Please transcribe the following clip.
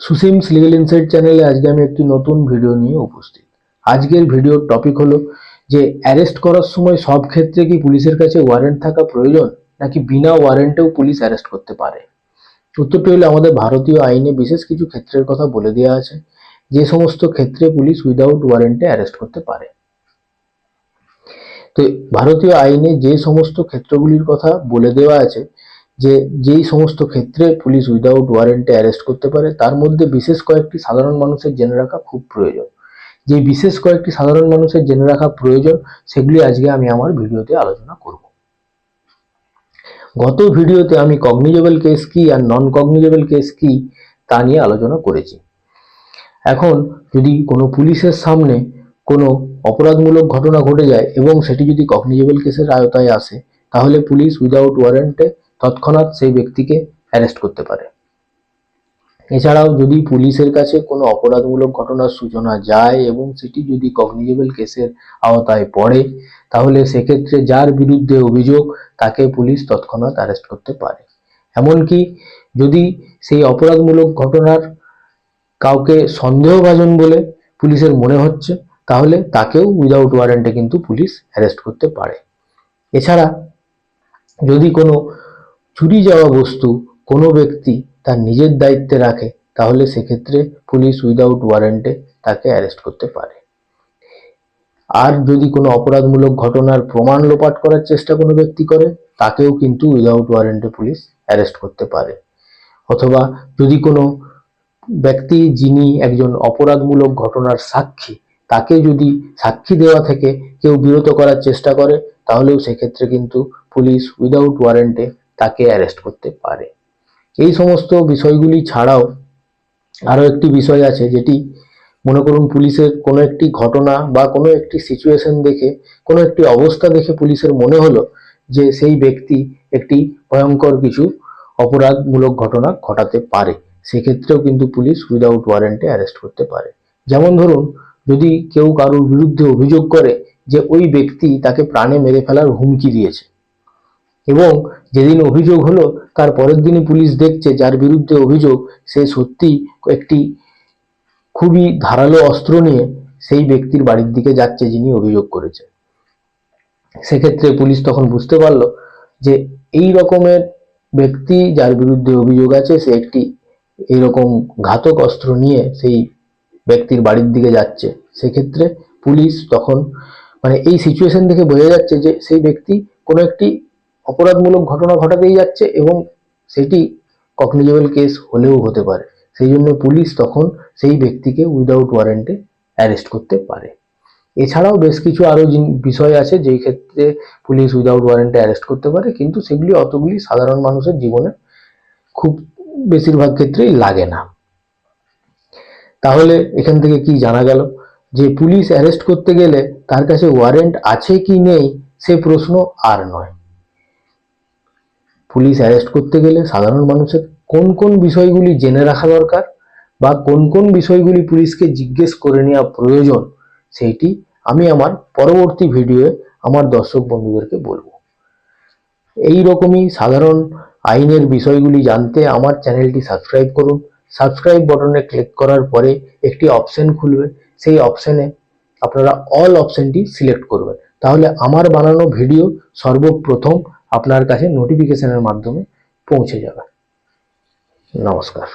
সুসিমস legal insight চ্যানেলে আজকে আমি একটি নতুন ভিডিও নিয়ে উপস্থিত। আজকের ভিডিওর টপিক হলো যে অ্যারেস্ট করার সময় সব ক্ষেত্রে কি পুলিশের কাছে ওয়ারেন্ট থাকা প্রয়োজন, নাকি বিনা ওয়ারেন্টেও পুলিশ অ্যারেস্ট করতে পারে? উত্তরটি হলো আমাদের ভারতীয় আইনে বিশেষ কিছু ক্ষেত্রের কথা বলে দেওয়া আছে। যে সমস্ত ক্ষেত্রে পুলিশ উইদাউট ওয়ারেন্টে অ্যারেস্ট করতে পারে। তো, ভারতীয় আইনে যে সমস্ত ক্ষেত্রগুলির কথা বলে দেওয়া আছে যে যেই সমস্ত ক্ষেত্রে পুলিশ উইদাউট ওয়ারেন্টে অ্যারেস্ট করতে পারে, তার মধ্যে বিশেষ কয়েকটি সাধারণ মানুষের জেনে রাখা খুব প্রয়োজন। যে বিশেষ কয়েকটি সাধারণ মানুষের জেনে রাখা প্রয়োজন, সেগুলি আজকে আমি আমার ভিডিওতে আলোচনা করব। গত ভিডিওতে আমি কগনিজেবল কেস কি আর নন কগনিজেবল কেস কি, তা নিয়ে আলোচনা করেছি। এখন যদি কোনো পুলিশের সামনে কোনো অপরাধমূলক ঘটনা ঘটে যায় এবং সেটি যদি কগনিজেবল কেসের আয়তায় আসে, তাহলে পুলিশ উইদাউট ওয়ারেন্টে তৎক্ষণাৎ সেই ব্যক্তিকে অ্যারেস্ট করতে পারে। এছাড়াও যদি পুলিশের কাছে কোনো অপরাধমূলক ঘটনার সূচনা যায় এবং সেটি যদি কগনিজেবল কেসের আওতায় পড়ে, তাহলে সেক্ষেত্রে যার বিরুদ্ধে অভিযোগ, তাকে পুলিশ তৎক্ষণাৎ অ্যারেস্ট করতে পারে। এমনকি যদি সেই অপরাধমূলক ঘটনার কাউকে সন্দেহভাজন বলে পুলিশের মনে হচ্ছে, তাহলে তাকেও উইদাউট ওয়ারেন্টে কিন্তু পুলিশ অ্যারেস্ট করতে পারে। এছাড়া যদি কোনো চুরি যাওয়া বস্তু কোনো ব্যক্তি তার নিজের দায়িত্বে রাখে, তাহলে সেক্ষেত্রে পুলিশ উইদাউট ওয়ারেন্টে তাকে অ্যারেস্ট করতে পারে। আর যদি কোনো অপরাধমূলক ঘটনার প্রমাণ লোপাট করার চেষ্টা কোনো ব্যক্তি করে, তাকেও কিন্তু উইদাউট ওয়ারেন্টে পুলিশ অ্যারেস্ট করতে পারে। অথবা যদি কোনো ব্যক্তি যিনি একজন অপরাধমূলক ঘটনার সাক্ষী, তাকে যদি সাক্ষী দেওয়া থেকে কেউ বিরত করার চেষ্টা করে, তাহলেও সেক্ষেত্রে কিন্তু পুলিশ উইদাউট ওয়ারেন্টে তাকে অ্যারেস্ট করতে পারে। এই সমস্ত বিষয়গুলি ছাড়াও আরও একটি বিষয় আছে যেটি মনে করুন পুলিশের কোনো একটি ঘটনা বা কোনো একটি সিচুয়েশন দেখে, কোনো একটি অবস্থা দেখে পুলিশের মনে হলো যে সেই ব্যক্তি একটি ভয়ঙ্কর কিছু অপরাধমূলক ঘটনা ঘটাতে পারে। সেক্ষেত্রেও কিন্তু পুলিশ উইদাউট ওয়ারেন্টে অ্যারেস্ট করতে পারে। যেমন ধরুন, যদি কেউ কারোর বিরুদ্ধে অভিযোগ করে যে ওই ব্যক্তি তাকে প্রাণে মেরে ফেলার হুমকি দিয়েছে এবং যেদিন অভিযোগ হলো, তার পরের দিনই পুলিশ দেখছে যার বিরুদ্ধে অভিযোগ, সে সত্যি একটি খুবই ধারালো অস্ত্র নিয়ে সেই ব্যক্তির বাড়ির দিকে যাচ্ছে যিনি অভিযোগ করেছে সেক্ষেত্রে পুলিশ তখন বুঝতে পারল যে এই রকমের ব্যক্তি যার বিরুদ্ধে অভিযোগ আছে, সে একটি এইরকম ঘাতক অস্ত্র নিয়ে সেই ব্যক্তির বাড়ির দিকে যাচ্ছে। সেক্ষেত্রে পুলিশ তখন মানে এই সিচুয়েশন থেকে বোঝা যাচ্ছে যে সেই ব্যক্তি কোনো একটি অপরাধমূলক ঘটনা ঘটাতেই যাচ্ছে এবং সেটি কগনিজেবল কেস হলেও হতে পারে। সেই জন্য পুলিশ তখন সেই ব্যক্তিকে উইদাউট ওয়ারেন্টে অ্যারেস্ট করতে পারে। এছাড়াও বেশ কিছু আরও বিষয় আছে যেই ক্ষেত্রে পুলিশ উইদাউট ওয়ারেন্টে অ্যারেস্ট করতে পারে, কিন্তু সেগুলি অতগুলি সাধারণ মানুষের জীবনে খুব বেশিরভাগ ক্ষেত্রেই লাগে না। তাহলে এখান থেকে কি জানা গেল? যে পুলিশ অ্যারেস্ট করতে গেলে তার কাছে ওয়ারেন্ট আছে কি নেই, সে প্রশ্ন আর নয়। পুলিশ অ্যারেস্ট করতে গেলে সাধারণ মানুষের কোন কোন বিষয়গুলি জেনে রাখা দরকার বা কোন কোন বিষয়গুলি পুলিশকে জিজ্ঞেস করে নেওয়া প্রয়োজন, সেইটি আমি আমার পরবর্তী ভিডিওয়ে আমার দর্শক বন্ধুদেরকে বলব। এই রকমই সাধারণ আইনের বিষয়গুলি জানতে আমার চ্যানেলটি সাবস্ক্রাইব করুন। সাবস্ক্রাইব বাটনে ক্লিক করার পরে একটি অপশন খুলবে। সেই অপশনে আপনারা অল অপশনটি সিলেক্ট করবেন। তাহলে আমার বানানো ভিডিও সর্বপ্রথম আপনার কাছে নোটিফিকেশনের মাধ্যমে পৌঁছে যাবে। নমস্কার।